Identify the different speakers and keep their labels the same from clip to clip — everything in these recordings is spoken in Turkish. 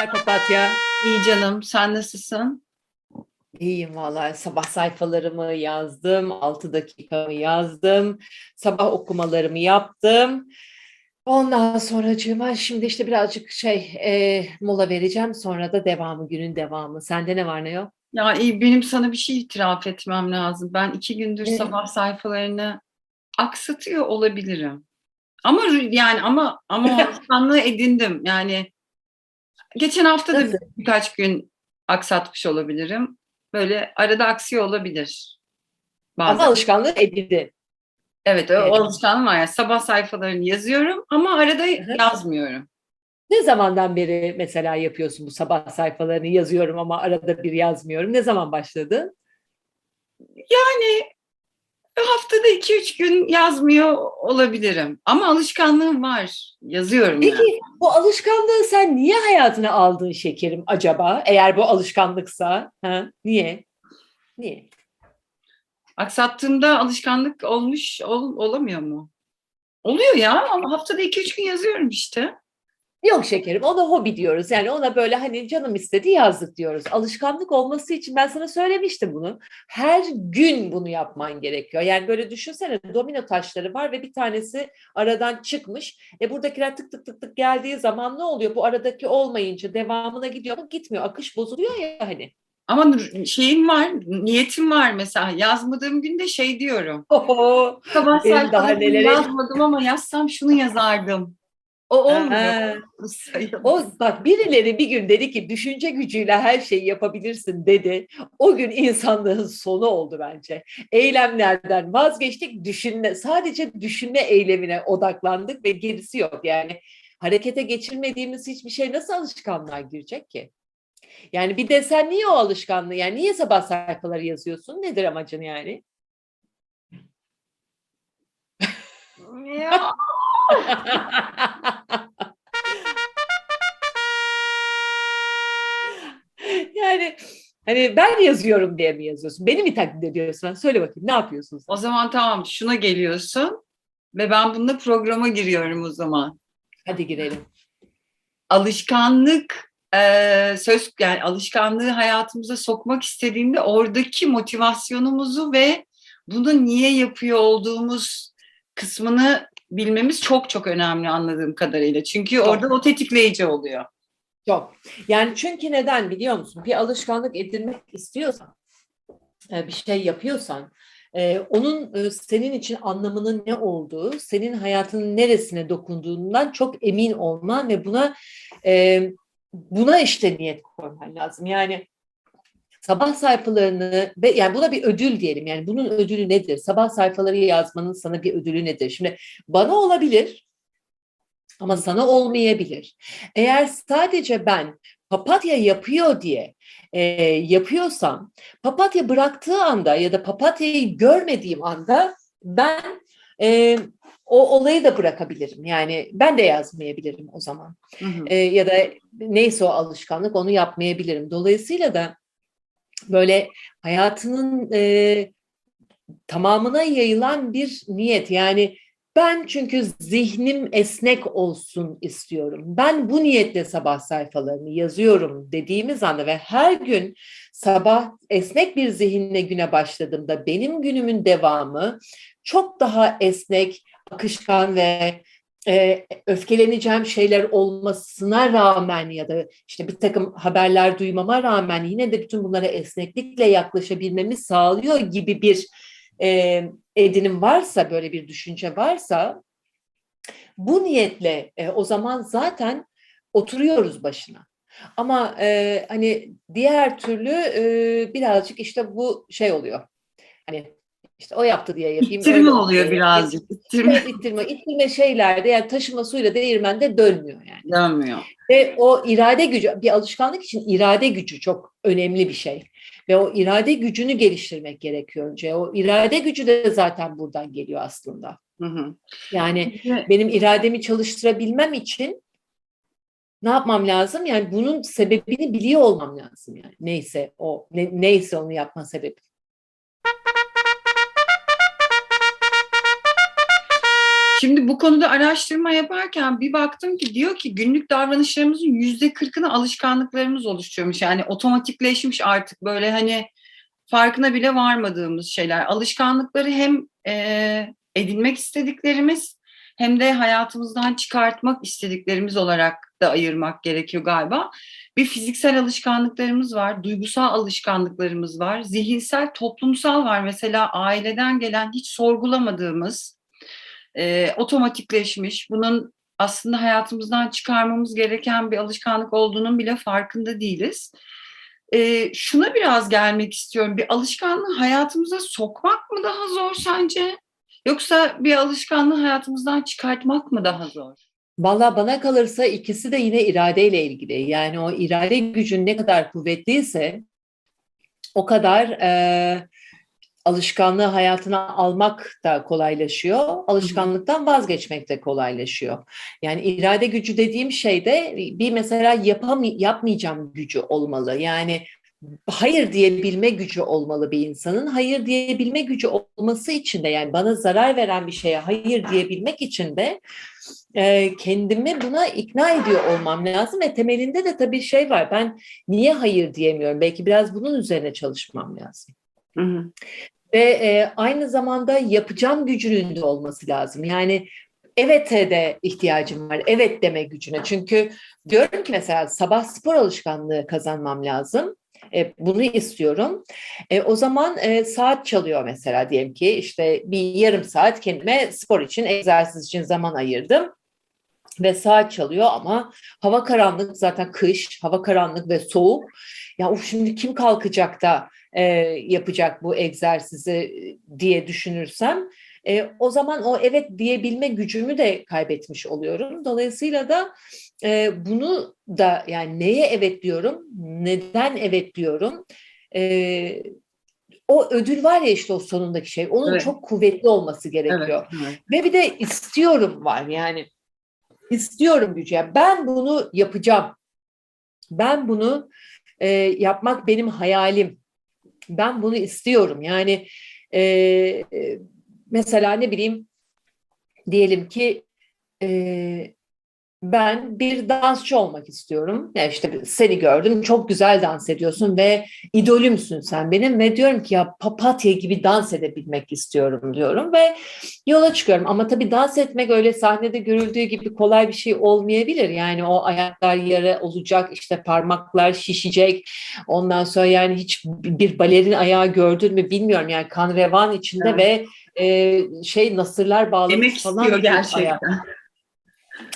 Speaker 1: haber papatya?
Speaker 2: İyi canım, sen nasılsın?
Speaker 1: İyiyim vallahi. Sabah sayfalarımı yazdım, 6 dakikamı yazdım, sabah okumalarımı yaptım. Ondan sonracığıma şimdi işte birazcık şey e, mola vereceğim. Sonra da devamı, günün devamı. Sende ne var ne yok?
Speaker 2: Ya iyi, benim sana bir şey itiraf etmem lazım. Ben iki gündür
Speaker 1: Ne?
Speaker 2: sabah sayfalarını aksatıyor olabilirim. Ama rü- yani ama ama o alışkanlığı edindim. Yani geçen hafta da
Speaker 1: Nasıl?
Speaker 2: birkaç gün aksatmış olabilirim. Böyle arada aksiyor olabilir.
Speaker 1: Ama
Speaker 2: Bazen.
Speaker 1: alışkanlığı edindi.
Speaker 2: Evet, o,
Speaker 1: Evet.
Speaker 2: alışkanlığım var. Yani sabah sayfalarını yazıyorum ama arada
Speaker 1: hı.
Speaker 2: yazmıyorum.
Speaker 1: Ne zamandan beri mesela yapıyorsun bu sabah sayfalarını yazıyorum ama arada bir yazmıyorum. Ne zaman başladın?
Speaker 2: Haftada iki üç gün yazmıyor olabilirim. Ama alışkanlığım var. Yazıyorum yani.
Speaker 1: Peki bu alışkanlığı sen niye hayatına aldın şekerim acaba? Eğer bu alışkanlıksa, ha? Niye? Niye?
Speaker 2: Aksattığımda alışkanlık olmuş ol- olamıyor mu? Oluyor ya ama haftada iki üç gün yazıyorum işte.
Speaker 1: Yok şekerim, ona hobi diyoruz. Yani ona böyle hani canım istedi yazdık diyoruz. Alışkanlık olması için ben sana söylemiştim bunu. Her gün bunu yapman gerekiyor. Yani böyle düşünsene domino taşları var ve bir tanesi aradan çıkmış. E buradakiler tık tık tık tık geldiği zaman ne oluyor? Bu aradaki olmayınca devamına gidiyor mu? Gitmiyor. Akış bozuluyor ya hani.
Speaker 2: Ama şeyim var, niyetim var mesela. Yazmadığım günde şey diyorum.
Speaker 1: Oho.
Speaker 2: Sabah sayfalarını
Speaker 1: nelere-
Speaker 2: yazmadım ama yazsam şunu yazardım. O olmuyor.
Speaker 1: O bak birileri bir gün dedi ki düşünce gücüyle her şeyi yapabilirsin dedi. O gün insanlığın sonu oldu bence. Eylemlerden vazgeçtik, düşünme sadece düşünme eylemine odaklandık ve gerisi yok. Yani harekete geçirmediğimiz hiçbir şey nasıl alışkanlığa girecek ki? Yani bir de sen niye o alışkanlığı yani niye sabah sayfaları yazıyorsun? Nedir amacın yani?
Speaker 2: Ya.
Speaker 1: yani hani ben yazıyorum diye mi yazıyorsun? Beni mi taklit ediyorsun? Söyle bakayım ne yapıyorsun sen?
Speaker 2: O zaman tamam şuna geliyorsun ve ben bununla programa giriyorum o zaman.
Speaker 1: Hadi girelim.
Speaker 2: alışkanlık eee, söz yani alışkanlığı hayatımıza sokmak istediğinde oradaki motivasyonumuzu ve bunu niye yapıyor olduğumuz kısmını bilmemiz çok çok önemli anladığım kadarıyla. Çünkü
Speaker 1: Çok.
Speaker 2: orada o tetikleyici oluyor.
Speaker 1: Çok. Yani çünkü neden biliyor musun? Bir alışkanlık edinmek istiyorsan, e, bir şey yapıyorsan, e, onun e, senin için anlamının ne olduğu, senin hayatının neresine dokunduğundan çok emin olman ve buna buna işte niyet koyman lazım. Yani sabah sayfalarını ve yani buna bir ödül diyelim. Yani bunun ödülü nedir? Sabah sayfaları yazmanın sana bir ödülü nedir? Şimdi bana olabilir ama sana olmayabilir. Eğer sadece ben papatya yapıyor diye e, yapıyorsam, papatya bıraktığı anda ya da papatyayı görmediğim anda ben e, o olayı da bırakabilirim. Yani ben de yazmayabilirim o zaman.
Speaker 2: Hı hı.
Speaker 1: E, ya da neyse o alışkanlık onu yapmayabilirim. Dolayısıyla da böyle hayatının e, tamamına yayılan bir niyet. Yani ben çünkü zihnim esnek olsun istiyorum. Ben bu niyetle sabah sayfalarını yazıyorum dediğimiz anda ve her gün sabah esnek bir zihinle güne başladığımda benim günümün devamı çok daha esnek, akışkan ve e, öfkeleneceğim şeyler olmasına rağmen ya da işte bir takım haberler duymama rağmen yine de bütün bunlara esneklikle yaklaşabilmemi sağlıyor gibi bir e, edinim varsa böyle bir düşünce varsa bu niyetle e, o zaman zaten oturuyoruz başına. Ama e, hani diğer türlü e, birazcık işte bu şey oluyor. Hani işte o yaptı diye yapayım.
Speaker 2: İttirme
Speaker 1: öyle
Speaker 2: oluyor
Speaker 1: diye
Speaker 2: birazcık. İttirme
Speaker 1: Evet, ittirme. İttirme şeylerde yani taşıma suyla değirmende dönmüyor yani.
Speaker 2: dönmüyor.
Speaker 1: Ve o irade gücü, bir alışkanlık için irade gücü çok önemli bir şey. Ve o irade gücünü geliştirmek gerekiyor önce. O irade gücü de zaten buradan geliyor aslında.
Speaker 2: Hı hı.
Speaker 1: Yani
Speaker 2: Ve-
Speaker 1: benim irademi çalıştırabilmem için ne yapmam lazım? Yani bunun sebebini biliyor olmam lazım yani. Neyse o ne- neyse onu yapma sebebi.
Speaker 2: Şimdi bu konuda araştırma yaparken bir baktım ki diyor ki günlük davranışlarımızın yüzde kırkını alışkanlıklarımız oluşturuyormuş. Yani otomatikleşmiş artık böyle hani farkına bile varmadığımız şeyler. Alışkanlıkları hem e, edinmek istediklerimiz hem de hayatımızdan çıkartmak istediklerimiz olarak da ayırmak gerekiyor galiba. Bir fiziksel alışkanlıklarımız var, duygusal alışkanlıklarımız var, zihinsel, toplumsal var. Mesela aileden gelen hiç sorgulamadığımız, e, otomatikleşmiş, bunun aslında hayatımızdan çıkarmamız gereken bir alışkanlık olduğunun bile farkında değiliz. E, şuna biraz gelmek istiyorum. Bir alışkanlığı hayatımıza sokmak mı daha zor sence? Yoksa bir alışkanlığı hayatımızdan çıkartmak mı daha zor?
Speaker 1: Valla bana kalırsa ikisi de yine iradeyle ilgili. Yani o irade gücün ne kadar kuvvetliyse o kadar e, alışkanlığı hayatına almak da kolaylaşıyor. Alışkanlıktan vazgeçmek de kolaylaşıyor. Yani irade gücü dediğim şey de bir mesela yapam yapmayacağım gücü olmalı. Yani hayır diyebilme gücü olmalı bir insanın. Hayır diyebilme gücü olması için de yani bana zarar veren bir şeye hayır diyebilmek için de e, kendimi buna ikna ediyor olmam lazım ve temelinde de tabii şey var. Ben niye hayır diyemiyorum? Belki biraz bunun üzerine çalışmam lazım. Hı hı. Ve e, aynı zamanda yapacağım gücünün de olması lazım. Yani evete de ihtiyacım var. Evet deme gücüne. Çünkü diyorum ki mesela sabah spor alışkanlığı kazanmam lazım. E, bunu istiyorum. E, o zaman e, saat çalıyor mesela diyelim ki işte bir yarım saat kendime spor için, egzersiz için zaman ayırdım ve saat çalıyor ama hava karanlık zaten kış, hava karanlık ve soğuk. Ya uf, şimdi kim kalkacak da e, yapacak bu egzersizi diye düşünürsem e, o zaman o evet diyebilme gücümü de kaybetmiş oluyorum. Dolayısıyla da e, bunu da yani neye evet diyorum, neden evet diyorum, e, o ödül var ya işte o sonundaki şey, onun evet. çok kuvvetli olması gerekiyor. Evet, evet. Ve bir de istiyorum var yani istiyorum gücü. Yani ben bunu yapacağım. Ben bunu e, yapmak benim hayalim. Ben bunu istiyorum. Yani e, mesela ne bileyim diyelim ki e, ben bir dansçı olmak istiyorum. Ya işte seni gördüm, çok güzel dans ediyorsun ve idolümsün sen benim ve diyorum ki ya papatya gibi dans edebilmek istiyorum diyorum ve yola çıkıyorum. Ama tabii dans etmek öyle sahnede görüldüğü gibi kolay bir şey olmayabilir. Yani o ayaklar yere olacak, işte parmaklar şişecek. Ondan sonra yani hiç bir balerin ayağı gördün mü bilmiyorum. Yani kan revan içinde evet. ve e, şey nasırlar bağlamış
Speaker 2: falan. Emek istiyor gerçekten. Ayağı.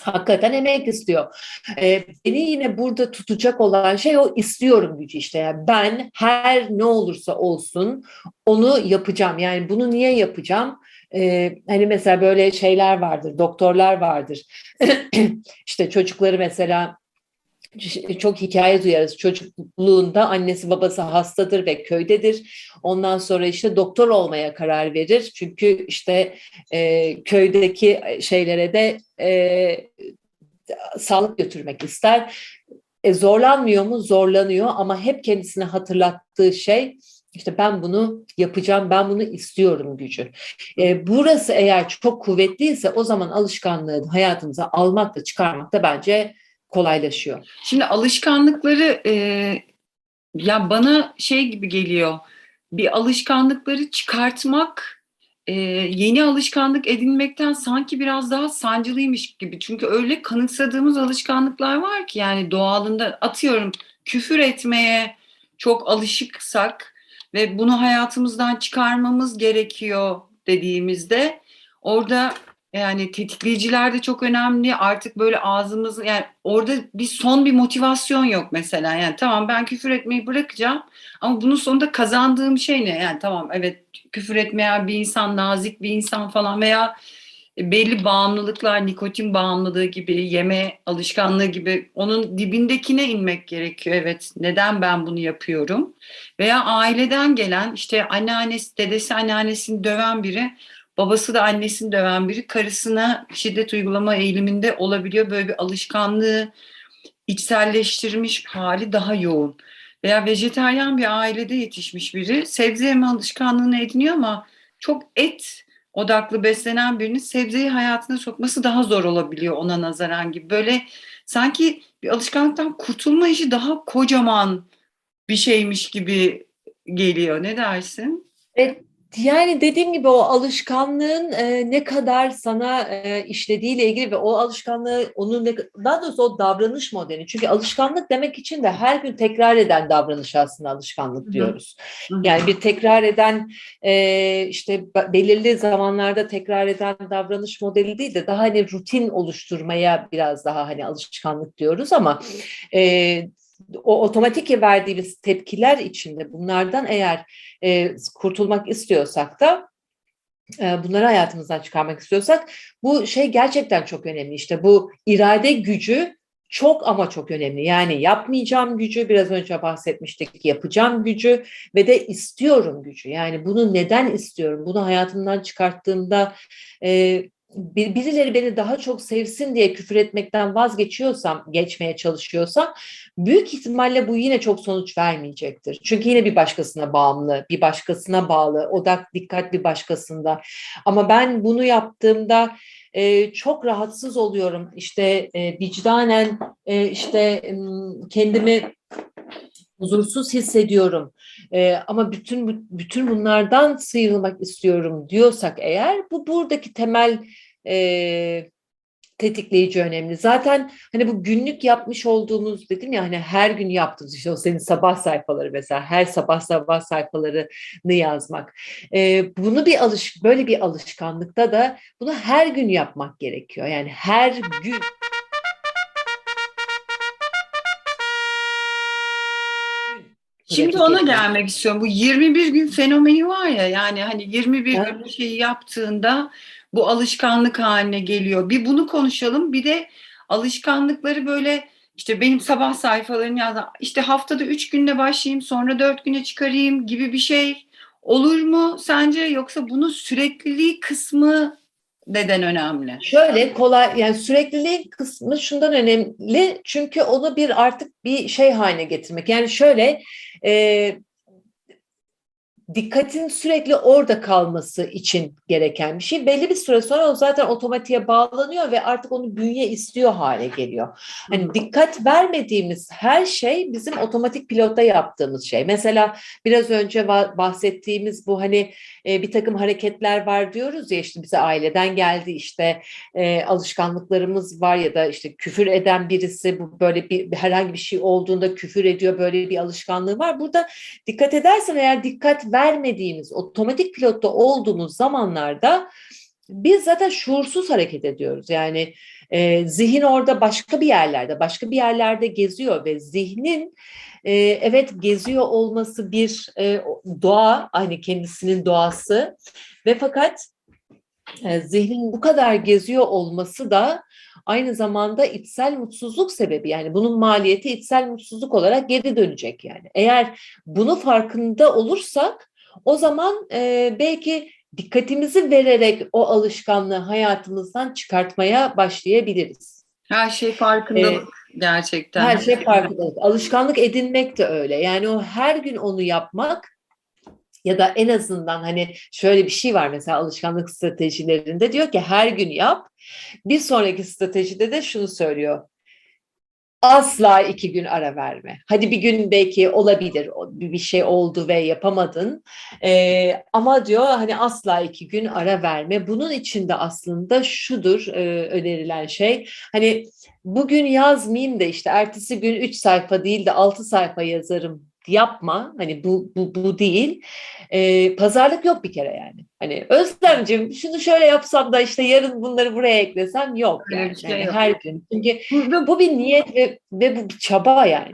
Speaker 1: Hakikaten emek istiyor. Ee, beni yine burada tutacak olan şey o istiyorum gücü işte. Yani ben her ne olursa olsun onu yapacağım. Yani bunu niye yapacağım? Ee, hani mesela böyle şeyler vardır, doktorlar vardır. işte çocukları mesela çok hikaye duyarız. Çocukluğunda annesi babası hastadır ve köydedir. Ondan sonra işte doktor olmaya karar verir. Çünkü işte e, köydeki şeylere de e, sağlık götürmek ister. E, zorlanmıyor mu? Zorlanıyor ama hep kendisine hatırlattığı şey işte ben bunu yapacağım, ben bunu istiyorum gücü. E, burası eğer çok kuvvetliyse o zaman alışkanlığı hayatımıza almak da çıkarmak da bence kolaylaşıyor.
Speaker 2: Şimdi alışkanlıkları e, ya bana şey gibi geliyor. Bir alışkanlıkları çıkartmak e, yeni alışkanlık edinmekten sanki biraz daha sancılıymış gibi. Çünkü öyle kanıksadığımız alışkanlıklar var ki yani doğalında atıyorum küfür etmeye çok alışıksak ve bunu hayatımızdan çıkarmamız gerekiyor dediğimizde orada yani tetikleyiciler de çok önemli. Artık böyle ağzımız yani orada bir son bir motivasyon yok mesela. Yani tamam ben küfür etmeyi bırakacağım ama bunun sonunda kazandığım şey ne? Yani tamam evet küfür etmeyen bir insan, nazik bir insan falan veya belli bağımlılıklar, nikotin bağımlılığı gibi, yeme alışkanlığı gibi onun dibindekine inmek gerekiyor. Evet, neden ben bunu yapıyorum? Veya aileden gelen işte anneannesi, dedesi anneannesini döven biri babası da annesini döven biri karısına şiddet uygulama eğiliminde olabiliyor. Böyle bir alışkanlığı içselleştirmiş hali daha yoğun. Veya vejeteryan bir ailede yetişmiş biri sebze yeme alışkanlığını ediniyor ama çok et odaklı beslenen birinin sebzeyi hayatına sokması daha zor olabiliyor ona nazaran gibi. Böyle sanki bir alışkanlıktan kurtulma işi daha kocaman bir şeymiş gibi geliyor. Ne dersin?
Speaker 1: Evet, yani dediğim gibi o alışkanlığın e, ne kadar sana e, işlediğiyle ilgili ve o alışkanlığı onun ne, daha doğrusu o davranış modeli. Çünkü alışkanlık demek için de her gün tekrar eden davranış aslında alışkanlık diyoruz.
Speaker 2: Hı hı.
Speaker 1: Yani bir tekrar eden e, işte be- belirli zamanlarda tekrar eden davranış modeli değil de daha hani rutin oluşturmaya biraz daha hani alışkanlık diyoruz ama e, o otomatik verdiğimiz tepkiler içinde bunlardan eğer e, kurtulmak istiyorsak da e, bunları hayatımızdan çıkarmak istiyorsak bu şey gerçekten çok önemli. İşte bu irade gücü çok ama çok önemli. Yani yapmayacağım gücü biraz önce bahsetmiştik yapacağım gücü ve de istiyorum gücü. Yani bunu neden istiyorum? Bunu hayatımdan çıkarttığımda e, bir, birileri beni daha çok sevsin diye küfür etmekten vazgeçiyorsam, geçmeye çalışıyorsam büyük ihtimalle bu yine çok sonuç vermeyecektir. Çünkü yine bir başkasına bağımlı, bir başkasına bağlı, odak dikkat bir başkasında. Ama ben bunu yaptığımda e, çok rahatsız oluyorum. İşte e, vicdanen e, işte kendimi huzursuz hissediyorum. E, ama bütün bütün bunlardan sıyrılmak istiyorum diyorsak eğer bu buradaki temel e, tetikleyici önemli. Zaten hani bu günlük yapmış olduğumuz dedim ya hani her gün yaptığımız işte o senin sabah sayfaları mesela her sabah sabah sayfalarını yazmak. E, bunu bir alış böyle bir alışkanlıkta da bunu her gün yapmak gerekiyor. Yani her gün
Speaker 2: Şimdi ona gelmek istiyorum. Bu 21 gün fenomeni var ya yani hani 21
Speaker 1: Ha.
Speaker 2: gün bir şeyi yaptığında bu alışkanlık haline geliyor. Bir bunu konuşalım. Bir de alışkanlıkları böyle işte benim sabah sayfalarını yazdım. İşte haftada 3 günle başlayayım sonra 4 güne çıkarayım gibi bir şey olur mu sence? Yoksa bunun sürekliliği kısmı neden önemli?
Speaker 1: Şöyle kolay yani sürekliliğin kısmı şundan önemli çünkü onu bir artık bir şey haline getirmek. Yani şöyle e, dikkatin sürekli orada kalması için gereken bir şey. Belli bir süre sonra o zaten otomatiğe bağlanıyor ve artık onu bünye istiyor hale geliyor. Hani dikkat vermediğimiz her şey bizim otomatik pilotta yaptığımız şey. Mesela biraz önce bahsettiğimiz bu hani e, bir takım hareketler var diyoruz ya işte bize aileden geldi işte e, alışkanlıklarımız var ya da işte küfür eden birisi bu böyle bir herhangi bir şey olduğunda küfür ediyor böyle bir alışkanlığı var. Burada dikkat edersen eğer dikkat vermediğimiz otomatik pilotta olduğumuz zamanlarda biz zaten şuursuz hareket ediyoruz. Yani e, zihin orada başka bir yerlerde, başka bir yerlerde geziyor ve zihnin e, evet geziyor olması bir e, doğa, aynı kendisinin doğası ve fakat zihnin bu kadar geziyor olması da aynı zamanda içsel mutsuzluk sebebi. Yani bunun maliyeti içsel mutsuzluk olarak geri dönecek yani. Eğer bunu farkında olursak o zaman e, belki dikkatimizi vererek o alışkanlığı hayatımızdan çıkartmaya başlayabiliriz.
Speaker 2: Her şey farkındalık gerçekten.
Speaker 1: Her şey farkındalık. Alışkanlık edinmek de öyle. Yani o her gün onu yapmak ya da en azından hani şöyle bir şey var mesela alışkanlık stratejilerinde diyor ki her gün yap. Bir sonraki stratejide de şunu söylüyor. Asla iki gün ara verme. Hadi bir gün belki olabilir bir şey oldu ve yapamadın. Ee, ama diyor hani asla iki gün ara verme. Bunun içinde aslında şudur e, önerilen şey. Hani bugün yazmayayım da işte ertesi gün 3 sayfa değil de 6 sayfa yazarım yapma. Hani bu bu bu değil. Ee, pazarlık yok bir kere yani. Hani Özlemciğim şunu şöyle yapsam da işte yarın bunları buraya eklesem yok yani.
Speaker 2: bir şey
Speaker 1: Yani
Speaker 2: yok.
Speaker 1: her gün. Çünkü
Speaker 2: Burada
Speaker 1: bu bir niyet ve, ve bu bir çaba yani.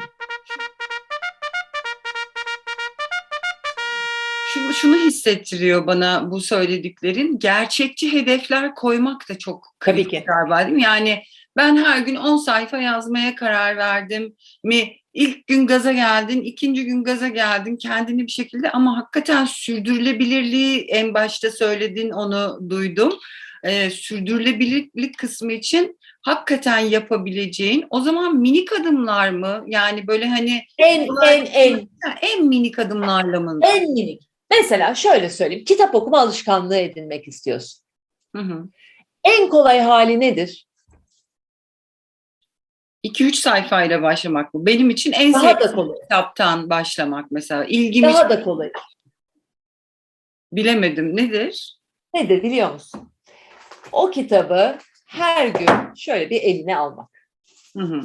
Speaker 2: Şu, şunu hissettiriyor bana bu söylediklerin. Gerçekçi hedefler koymak da çok
Speaker 1: Tabii ki.
Speaker 2: galiba değil mi? Yani ben her gün 10 sayfa yazmaya karar verdim mi? İlk gün gaza geldin, ikinci gün gaza geldin kendini bir şekilde ama hakikaten sürdürülebilirliği en başta söyledin onu duydum. Ee, sürdürülebilirlik kısmı için hakikaten yapabileceğin o zaman minik adımlar mı? Yani böyle hani
Speaker 1: En en en
Speaker 2: en minik adımlarla mı?
Speaker 1: en minik. Mesela şöyle söyleyeyim. Kitap okuma alışkanlığı edinmek istiyorsun.
Speaker 2: Hı hı.
Speaker 1: En kolay hali nedir?
Speaker 2: 2-3 sayfayla başlamak bu. Benim için en
Speaker 1: Daha da
Speaker 2: sevdiğim
Speaker 1: kolay.
Speaker 2: kitaptan başlamak mesela. İlgimi
Speaker 1: Daha da kolay.
Speaker 2: bilemedim. Nedir?
Speaker 1: Nedir biliyor musun? O kitabı her gün şöyle bir eline almak.
Speaker 2: Hı hı.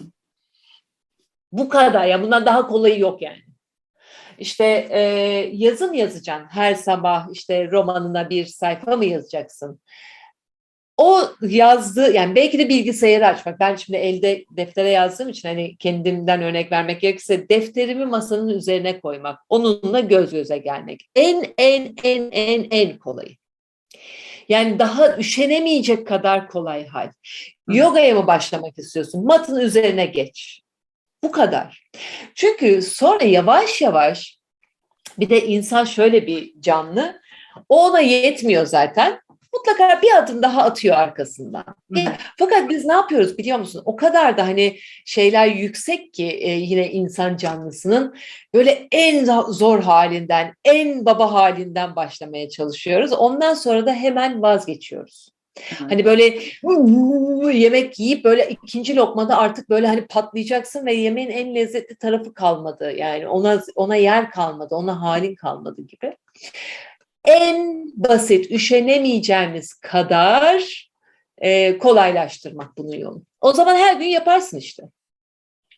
Speaker 1: Bu kadar ya bundan daha kolayı yok yani. İşte e, yazım yazacaksın her sabah işte romanına bir sayfa mı yazacaksın? O yazdığı yani belki de bilgisayarı açmak. Ben şimdi elde deftere yazdığım için hani kendimden örnek vermek gerekirse defterimi masanın üzerine koymak. Onunla göz göze gelmek. En en en en en kolayı. Yani daha üşenemeyecek kadar kolay hal. Yogaya mı başlamak istiyorsun? Matın üzerine geç. Bu kadar. Çünkü sonra yavaş yavaş bir de insan şöyle bir canlı. O ona yetmiyor zaten. Mutlaka bir adım daha atıyor arkasından.
Speaker 2: Hı.
Speaker 1: Fakat biz ne yapıyoruz biliyor musun? O kadar da hani şeyler yüksek ki e, yine insan canlısının böyle en zor halinden, en baba halinden başlamaya çalışıyoruz. Ondan sonra da hemen vazgeçiyoruz.
Speaker 2: Hı.
Speaker 1: Hani böyle yemek yiyip böyle ikinci lokmada artık böyle hani patlayacaksın ve yemeğin en lezzetli tarafı kalmadı. Yani ona ona yer kalmadı, ona halin kalmadı gibi. En basit, üşenemeyeceğimiz kadar e, kolaylaştırmak bunun yolu. O zaman her gün yaparsın işte.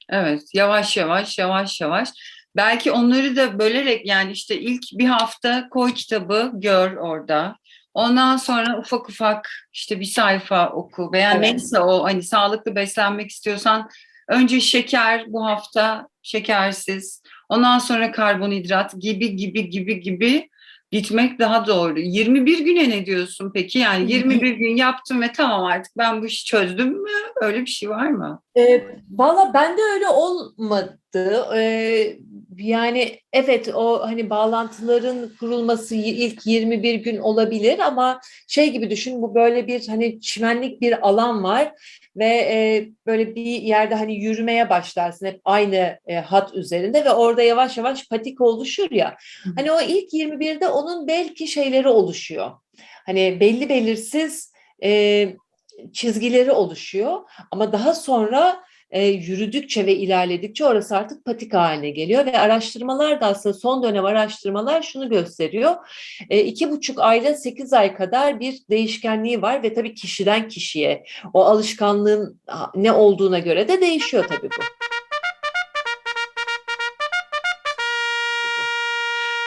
Speaker 2: Evet, yavaş yavaş, yavaş yavaş. Belki onları da bölerek yani işte ilk bir hafta koy kitabı, gör orada. Ondan sonra ufak ufak işte bir sayfa oku veya
Speaker 1: Evet.
Speaker 2: neyse o hani sağlıklı beslenmek istiyorsan önce şeker bu hafta şekersiz. Ondan sonra karbonhidrat gibi gibi gibi gibi gitmek daha doğru. 21 güne ne diyorsun peki? Yani 21 gün yaptım ve tamam artık ben bu işi çözdüm mü? Öyle bir şey var mı?
Speaker 1: E, Valla bende öyle olmadı. E, yani evet o hani bağlantıların kurulması ilk 21 gün olabilir ama şey gibi düşün bu böyle bir hani çimenlik bir alan var ve e, böyle bir yerde hani yürümeye başlarsın hep aynı e, hat üzerinde ve orada yavaş yavaş patika oluşur ya. Hani o ilk 21'de onun belki şeyleri oluşuyor. Hani belli belirsiz e, çizgileri oluşuyor ama daha sonra e, yürüdükçe ve ilerledikçe orası artık patika haline geliyor ve araştırmalar da aslında son dönem araştırmalar şunu gösteriyor. E, iki buçuk ayla sekiz ay kadar bir değişkenliği var ve tabii kişiden kişiye o alışkanlığın ne olduğuna göre de değişiyor tabii bu.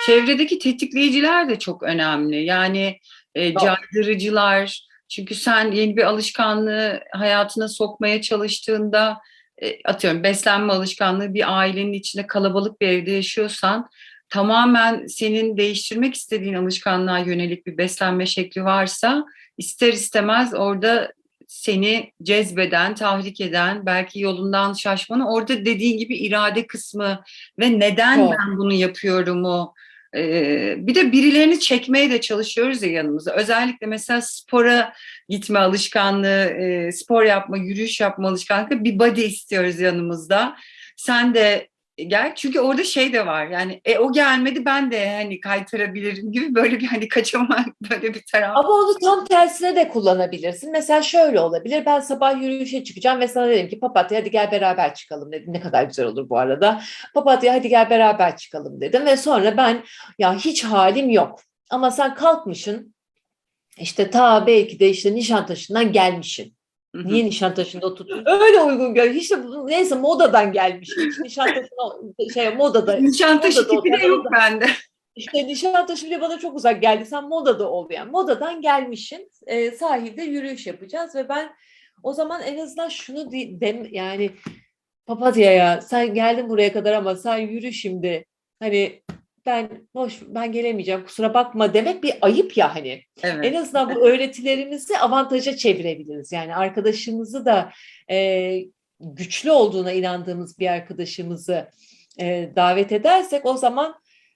Speaker 2: Çevredeki tetikleyiciler de çok önemli. Yani e, caydırıcılar. Çünkü sen yeni bir alışkanlığı hayatına sokmaya çalıştığında e, atıyorum beslenme alışkanlığı bir ailenin içinde kalabalık bir evde yaşıyorsan tamamen senin değiştirmek istediğin alışkanlığa yönelik bir beslenme şekli varsa ister istemez orada seni cezbeden, tahrik eden, belki yolundan şaşmanı orada dediğin gibi irade kısmı ve neden
Speaker 1: Çok.
Speaker 2: ben bunu yapıyorumu ee, bir de birilerini çekmeye de çalışıyoruz ya yanımıza. Özellikle mesela spora gitme alışkanlığı, e, spor yapma, yürüyüş yapma alışkanlığı bir body istiyoruz yanımızda. Sen de gel çünkü orada şey de var yani e, o gelmedi ben de hani kaytarabilirim gibi böyle bir hani kaçamak böyle bir taraf.
Speaker 1: Ama onu tam tersine de kullanabilirsin. Mesela şöyle olabilir. Ben sabah yürüyüşe çıkacağım ve sana dedim ki papatya hadi gel beraber çıkalım dedim. Ne kadar güzel olur bu arada. Papatya hadi gel beraber çıkalım dedim. Ve sonra ben ya hiç halim yok. Ama sen kalkmışsın işte ta belki de işte Nişantaşı'ndan gelmişsin. Niye Nişantaşı'nda oturuyorsun? Öyle uygun gör. İşte bu- neyse modadan gelmiş. Hiç Nişantaşı'na şey modada.
Speaker 2: Nişantaşı
Speaker 1: modada
Speaker 2: tipi de yok bende.
Speaker 1: İşte Nişantaşı bile bana çok uzak geldi. Sen modada ol yani. Modadan gelmişsin. E, sahilde yürüyüş yapacağız ve ben o zaman en azından şunu di- dem yani papatya ya sen geldin buraya kadar ama sen yürü şimdi. Hani ben boş ben gelemeyeceğim kusura bakma demek bir ayıp ya hani. En
Speaker 2: Evet.
Speaker 1: azından bu öğretilerimizi avantaja çevirebiliriz. Yani arkadaşımızı da e, güçlü olduğuna inandığımız bir arkadaşımızı e, davet edersek o zaman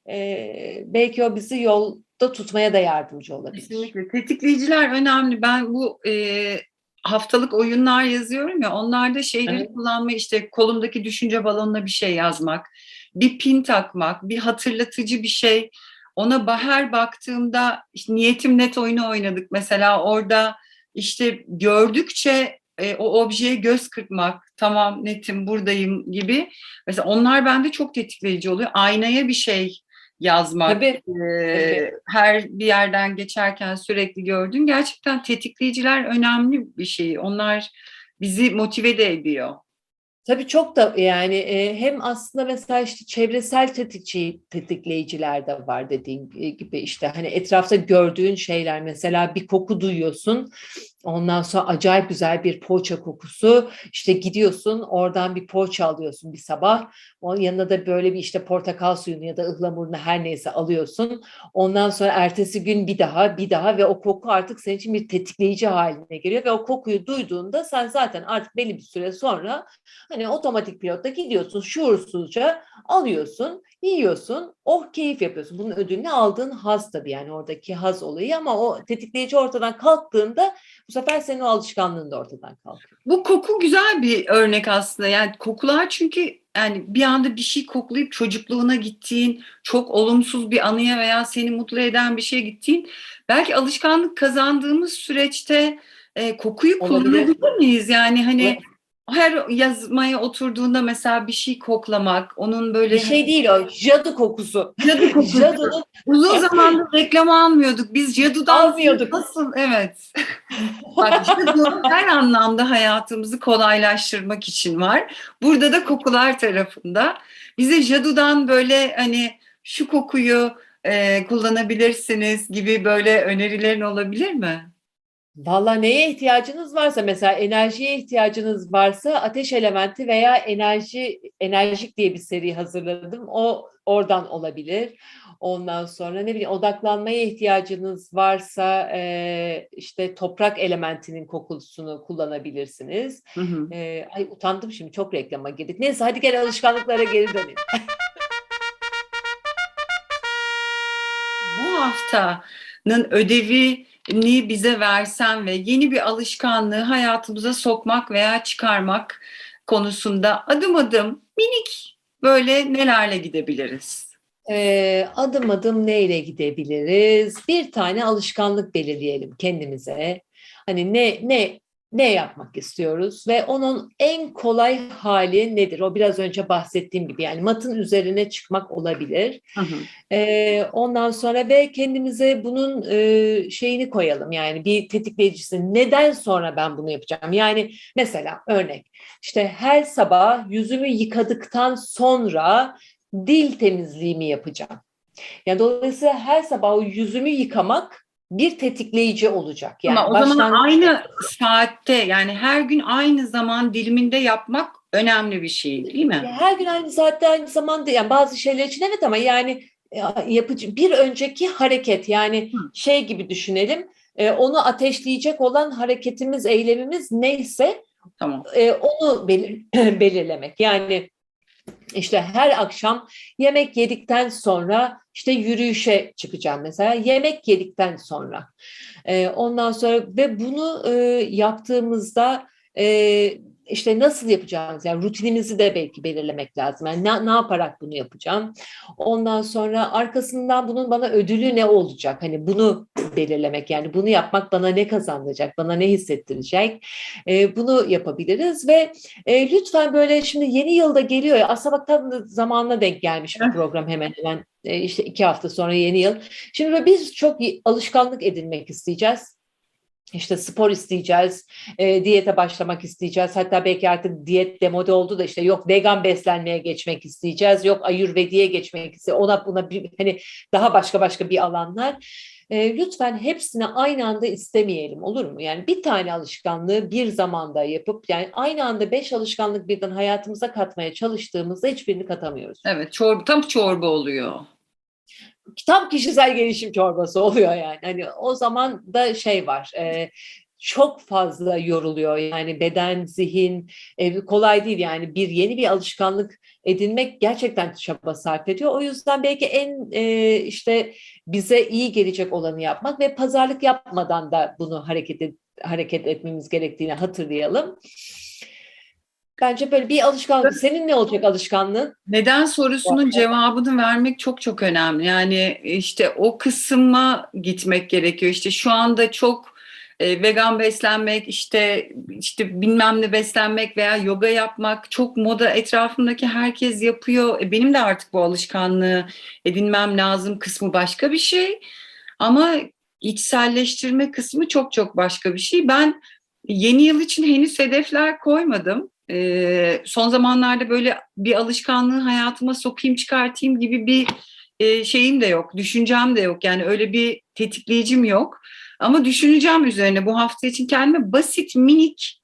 Speaker 1: e, belki o bizi yolda tutmaya da yardımcı olabilir.
Speaker 2: Kesinlikle. Tetikleyiciler önemli. Ben bu e, haftalık oyunlar yazıyorum ya onlarda şeyleri
Speaker 1: Evet.
Speaker 2: kullanmayı işte kolumdaki düşünce balonuna bir şey yazmak, bir pin takmak, bir hatırlatıcı bir şey. ona her baktığımda işte niyetim net oyunu oynadık mesela orada işte gördükçe e, o objeye göz kırpmak, tamam netim buradayım gibi. Mesela onlar bende çok tetikleyici oluyor. Aynaya bir şey yazmak,
Speaker 1: Tabii,
Speaker 2: e,
Speaker 1: tabii.
Speaker 2: her bir yerden geçerken sürekli gördüğün gerçekten tetikleyiciler önemli bir şey. Onlar bizi motive de ediyor.
Speaker 1: Tabii çok da yani e, hem aslında mesela işte çevresel tetikçi, tetikleyiciler de var dediğin gibi işte hani etrafta gördüğün şeyler mesela bir koku duyuyorsun ondan sonra acayip güzel bir poğaça kokusu. İşte gidiyorsun oradan bir poğaça alıyorsun bir sabah. Onun yanında da böyle bir işte portakal suyunu ya da ıhlamurunu her neyse alıyorsun. Ondan sonra ertesi gün bir daha bir daha ve o koku artık senin için bir tetikleyici haline geliyor ve o kokuyu duyduğunda sen zaten artık belli bir süre sonra Hani otomatik pilotta gidiyorsun şuursuzca alıyorsun, yiyorsun, oh keyif yapıyorsun. Bunun ödülünü aldığın haz tabii yani oradaki haz olayı ama o tetikleyici ortadan kalktığında bu sefer senin o alışkanlığın da ortadan kalkıyor.
Speaker 2: Bu koku güzel bir örnek aslında. Yani kokular çünkü yani bir anda bir şey koklayıp çocukluğuna gittiğin, çok olumsuz bir anıya veya seni mutlu eden bir şeye gittiğin, belki alışkanlık kazandığımız süreçte e, kokuyu kullanabilir miyiz? Yani hani
Speaker 1: Evet.
Speaker 2: Her yazmaya oturduğunda mesela bir şey koklamak, onun böyle
Speaker 1: Bir şey değil o cadı kokusu.
Speaker 2: cadı kokusu.
Speaker 1: Cadının
Speaker 2: Uzun zamandır reklam almıyorduk. Biz cadıdan
Speaker 1: Almıyorduk.
Speaker 2: nasıl? Evet. Bak cadı her anlamda hayatımızı kolaylaştırmak için var. Burada da kokular tarafında. Bize cadıdan böyle hani şu kokuyu e, kullanabilirsiniz gibi böyle önerilerin olabilir mi?
Speaker 1: Valla neye ihtiyacınız varsa mesela enerjiye ihtiyacınız varsa ateş elementi veya enerji enerjik diye bir seri hazırladım. O oradan olabilir. Ondan sonra ne bileyim odaklanmaya ihtiyacınız varsa e, işte toprak elementinin kokusunu kullanabilirsiniz.
Speaker 2: Hı hı.
Speaker 1: E, ay utandım şimdi çok reklama girdik. Neyse hadi gel alışkanlıklara geri dönelim.
Speaker 2: Bu haftanın ödevini bize versen ve yeni bir alışkanlığı hayatımıza sokmak veya çıkarmak konusunda adım adım minik böyle nelerle gidebiliriz?
Speaker 1: Ee, adım adım neyle gidebiliriz? Bir tane alışkanlık belirleyelim kendimize. Hani ne ne ne yapmak istiyoruz ve onun en kolay hali nedir? O biraz önce bahsettiğim gibi yani matın üzerine çıkmak olabilir.
Speaker 2: Hı hı.
Speaker 1: Ondan sonra ve kendimize bunun e, şeyini koyalım yani bir tetikleyicisi. Neden sonra ben bunu yapacağım? Yani mesela örnek işte her sabah yüzümü yıkadıktan sonra dil temizliğimi yapacağım. Yani dolayısıyla her sabah o yüzümü yıkamak bir tetikleyici olacak. Yani
Speaker 2: Ama o zaman aynı saatte yani her gün aynı zaman diliminde yapmak önemli bir şey değil mi?
Speaker 1: Her gün aynı saatte aynı zamanda yani bazı şeyler için evet ama yani e, yapıcı bir önceki hareket yani
Speaker 2: Hı.
Speaker 1: şey gibi düşünelim e, onu ateşleyecek olan hareketimiz eylemimiz neyse
Speaker 2: Tamam.
Speaker 1: e, onu belir- belirlemek yani işte her akşam yemek yedikten sonra işte yürüyüşe çıkacağım mesela. Yemek yedikten sonra. E, ondan sonra ve bunu e, yaptığımızda e, işte nasıl yapacağımız yani rutinimizi de belki belirlemek lazım. Yani ne, ne yaparak bunu yapacağım? Ondan sonra arkasından bunun bana ödülü ne olacak? Hani bunu belirlemek yani bunu yapmak bana ne kazandıracak? Bana ne hissettirecek? E, bunu yapabiliriz ve e, lütfen böyle şimdi yeni yılda geliyor ya aslında bak tam zamanına denk gelmiş bu program hemen hemen e, işte iki hafta sonra yeni yıl. Şimdi biz çok alışkanlık edinmek isteyeceğiz. İşte spor isteyeceğiz, e, diyete başlamak isteyeceğiz. Hatta belki artık diyet demode oldu da işte yok vegan beslenmeye geçmek isteyeceğiz, yok ayurvediye geçmek isteyeceğiz. Ona buna bir, hani daha başka başka bir alanlar. E, lütfen hepsini aynı anda istemeyelim olur mu? Yani bir tane alışkanlığı bir zamanda yapıp yani aynı anda beş alışkanlık birden hayatımıza katmaya çalıştığımızda hiçbirini katamıyoruz.
Speaker 2: Evet, çorba, tam çorba oluyor.
Speaker 1: Tam kişisel gelişim çorbası oluyor yani. Hani o zaman da şey var. e, çok fazla yoruluyor yani beden, zihin e, kolay değil yani bir yeni bir alışkanlık edinmek gerçekten çaba sarf ediyor. O yüzden belki en e, işte bize iyi gelecek olanı yapmak ve pazarlık yapmadan da bunu hareket et, hareket etmemiz gerektiğini hatırlayalım. Bence böyle bir alışkanlık. Senin ne olacak alışkanlığın?
Speaker 2: Neden sorusunun cevabını vermek çok çok önemli. Yani işte o kısma gitmek gerekiyor. İşte şu anda çok e, vegan beslenmek, işte işte bilmem ne beslenmek veya yoga yapmak çok moda etrafımdaki herkes yapıyor. E, benim de artık bu alışkanlığı edinmem lazım kısmı başka bir şey. Ama içselleştirme kısmı çok çok başka bir şey. Ben yeni yıl için henüz hedefler koymadım. Ee, son zamanlarda böyle bir alışkanlığı hayatıma sokayım çıkartayım gibi bir e, şeyim de yok, düşüncem de yok. Yani öyle bir tetikleyicim yok. Ama düşüneceğim üzerine bu hafta için kendime basit, minik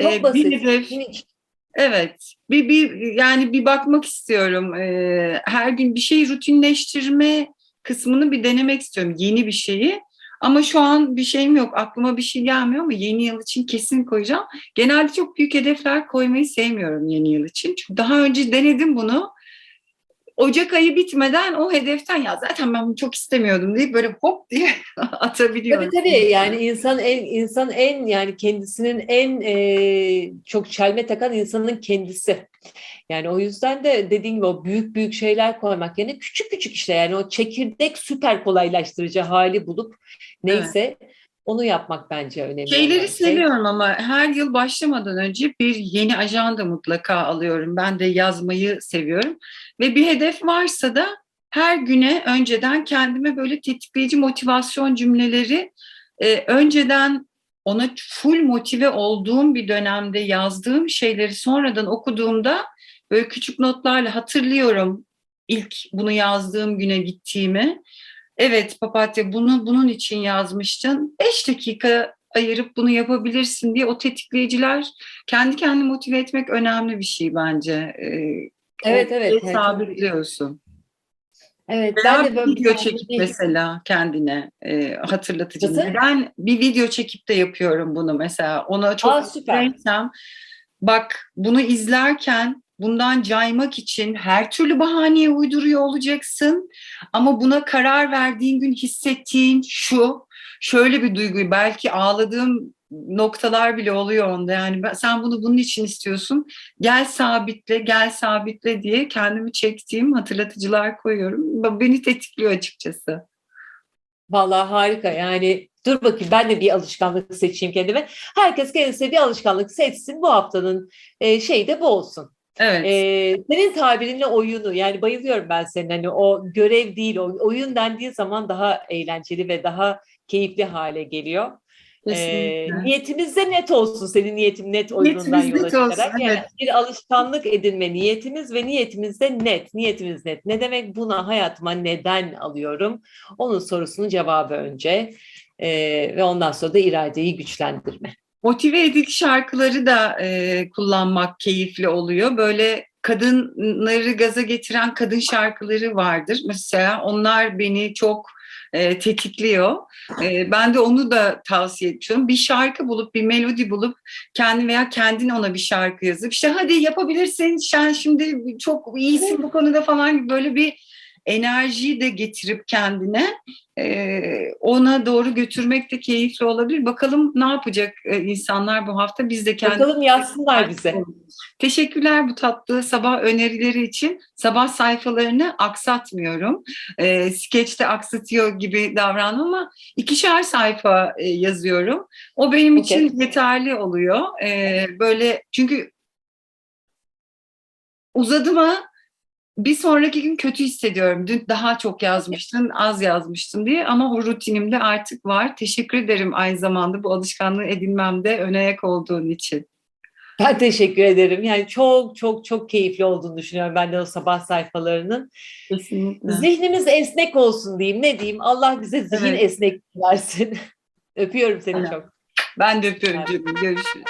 Speaker 1: Çok
Speaker 2: e,
Speaker 1: basit.
Speaker 2: bir hedef,
Speaker 1: minik.
Speaker 2: Evet, bir, bir yani bir bakmak istiyorum. Ee, her gün bir şey rutinleştirme kısmını bir denemek istiyorum. Yeni bir şeyi. Ama şu an bir şeyim yok. Aklıma bir şey gelmiyor ama yeni yıl için kesin koyacağım. Genelde çok büyük hedefler koymayı sevmiyorum yeni yıl için. Çünkü daha önce denedim bunu. Ocak ayı bitmeden o hedeften ya zaten ben bunu çok istemiyordum deyip böyle hop diye atabiliyorum.
Speaker 1: Tabii tabii yani insan en insan en yani kendisinin en e, çok çelme takan insanın kendisi. Yani o yüzden de dediğim gibi o büyük büyük şeyler koymak yerine küçük küçük işte yani o çekirdek süper kolaylaştırıcı hali bulup neyse onu yapmak bence önemli.
Speaker 2: Şeyleri
Speaker 1: olan şey.
Speaker 2: seviyorum ama her yıl başlamadan önce bir yeni ajanda mutlaka alıyorum. Ben de yazmayı seviyorum. Ve bir hedef varsa da her güne önceden kendime böyle tetikleyici motivasyon cümleleri e, önceden ona full motive olduğum bir dönemde yazdığım şeyleri sonradan okuduğumda böyle küçük notlarla hatırlıyorum ilk bunu yazdığım güne gittiğimi. Evet papatya bunu bunun için yazmıştın. Beş dakika ayırıp bunu yapabilirsin diye o tetikleyiciler kendi kendini motive etmek önemli bir şey bence. Ee,
Speaker 1: Evet evet.
Speaker 2: sabitliyorsun.
Speaker 1: Evet
Speaker 2: Veya
Speaker 1: ben de
Speaker 2: bir video
Speaker 1: bir-
Speaker 2: çekip mesela kendine e, hatırlatıcı.
Speaker 1: Nasıl?
Speaker 2: Ben bir video çekip de yapıyorum bunu mesela. Ona çok
Speaker 1: Aa, süper.
Speaker 2: Bak bunu izlerken bundan caymak için her türlü bahaneye uyduruyor olacaksın. Ama buna karar verdiğin gün hissettiğin şu, şöyle bir duyguyu belki ağladığım noktalar bile oluyor onda. Yani ben, sen bunu bunun için istiyorsun. Gel sabitle, gel sabitle diye kendimi çektiğim hatırlatıcılar koyuyorum. Beni tetikliyor açıkçası.
Speaker 1: Vallahi harika yani dur bakayım ben de bir alışkanlık seçeyim kendime. Herkes kendisine bir alışkanlık seçsin bu haftanın e, şeyi de bu olsun.
Speaker 2: Evet.
Speaker 1: E, senin tabirinle oyunu yani bayılıyorum ben senin hani o görev değil o oyun dendiği zaman daha eğlenceli ve daha keyifli hale geliyor. E,
Speaker 2: kesinlikle.
Speaker 1: niyetimiz de net olsun senin niyetin net oyunundan
Speaker 2: Niyetimiz
Speaker 1: yola
Speaker 2: net olsun,
Speaker 1: çıkarak. Yani
Speaker 2: evet.
Speaker 1: bir alışkanlık edinme niyetimiz ve niyetimiz de net. Niyetimiz net. Ne demek buna hayatıma neden alıyorum? Onun sorusunun cevabı önce. E, ve ondan sonra da iradeyi güçlendirme.
Speaker 2: Motive edici şarkıları da e, kullanmak keyifli oluyor. Böyle kadınları gaza getiren kadın şarkıları vardır. Mesela onlar beni çok e, tetikliyor. E, ben de onu da tavsiye ediyorum. Bir şarkı bulup, bir melodi bulup kendi veya kendin ona bir şarkı yazıp işte hadi yapabilirsin sen şimdi çok iyisin bu konuda falan gibi böyle bir enerjiyi de getirip kendine e, ona doğru götürmek de keyifli olabilir. Bakalım ne yapacak e, insanlar bu hafta? Biz de kendi
Speaker 1: Bakalım yazsınlar bize.
Speaker 2: Teşekkürler bu tatlı sabah önerileri için. Sabah sayfalarını aksatmıyorum. E, skeçte aksatıyor gibi davrandım ama ikişer sayfa e, yazıyorum. O benim
Speaker 1: Okey.
Speaker 2: için yeterli oluyor. E, böyle çünkü uzadı mı bir sonraki gün kötü hissediyorum. Dün daha çok yazmıştın, az yazmıştın diye ama o rutinimde artık var. Teşekkür ederim aynı zamanda bu alışkanlığı edinmemde ön ayak olduğun için.
Speaker 1: Ben teşekkür ederim. Yani çok çok çok keyifli olduğunu düşünüyorum ben de o sabah sayfalarının.
Speaker 2: Kesinlikle.
Speaker 1: Zihnimiz esnek olsun diyeyim. Ne diyeyim? Allah bize zihin
Speaker 2: Evet.
Speaker 1: esnek versin. Öpüyorum seni
Speaker 2: Evet.
Speaker 1: çok.
Speaker 2: Ben de öpüyorum canım. Görüşürüz.